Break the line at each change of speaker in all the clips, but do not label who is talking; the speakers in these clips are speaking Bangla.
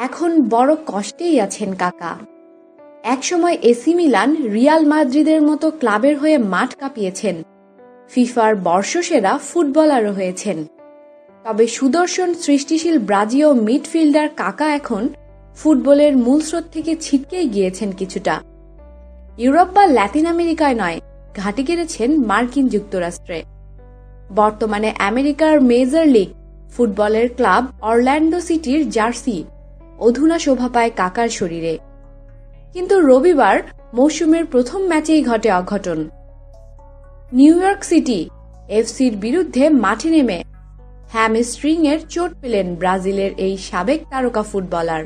এখন বড় কষ্টেই আছেন কাকা। একসময় এসি মিলান রিয়াল মাদ্রিদের মতো ক্লাবের হয়ে মাঠ কাঁপিয়েছেন। ফিফার বর্ষসেরা ফুটবলারও হয়েছেন। তবে সুদর্শন সৃষ্টিশীল ব্রাজিও মিডফিল্ডার কাকা এখন ফুটবলের মূল স্রোত থেকে ছিটকেই গিয়েছেন কিছুটা। ইউরোপ বা ল্যাতিন আমেরিকায় নয়, ঘাটে গেড়েছেন মার্কিন যুক্তরাষ্ট্রে। বর্তমানে আমেরিকার মেজর লিগ, ফুটবলের ক্লাব অরল্যান্ডো সিটির জার্সি। অধুনা শোভা পায় কাকার শরীরে। কিন্তু রবিবার মৌসুমের প্রথম ম্যাচেই ঘটে অঘটন। নিউ ইয়র্ক সিটি এফসির বিরুদ্ধে মাঠে নেমে হ্যামস্ট্রিং এর চোট পেলেন ব্রাজিলের এই সাবেক তারকা ফুটবলার।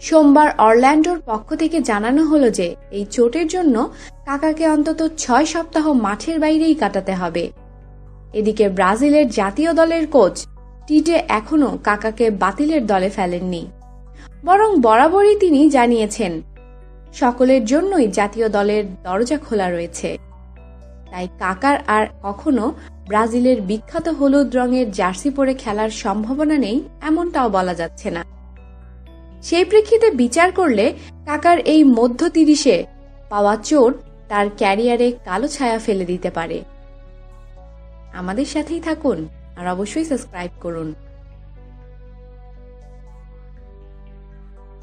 সোমবার অরল্যান্ডোর পক্ষ থেকে জানানো হলো যে, এই চোটের জন্য কাকাকে অন্তত ছয় সপ্তাহ মাঠের বাইরেই কাটাতে হবে। এদিকে ব্রাজিলের জাতীয় দলের কোচ টিটে এখনও কাকাকে বাতিলের দলে ফেলেননি। বরং বরাবরই তিনি জানিয়েছেন, সকলের জন্যই জাতীয় দলের দরজা খোলা রয়েছে। তাই কাকার আর কখনো ব্রাজিলের বিখ্যাত হলুদ রঙের জার্সি পরে খেলার সম্ভাবনা নেই এমনটাও বলা যাচ্ছে না। সেই প্রেক্ষিতে বিচার করলে কাকার এই মধ্য তিরিশে পাওয়া চোট তার ক্যারিয়ারে কালো ছায়া ফেলে দিতে পারে। আমাদের সাথেই থাকুন। আর অবশ্যই সাবস্ক্রাইব করুন।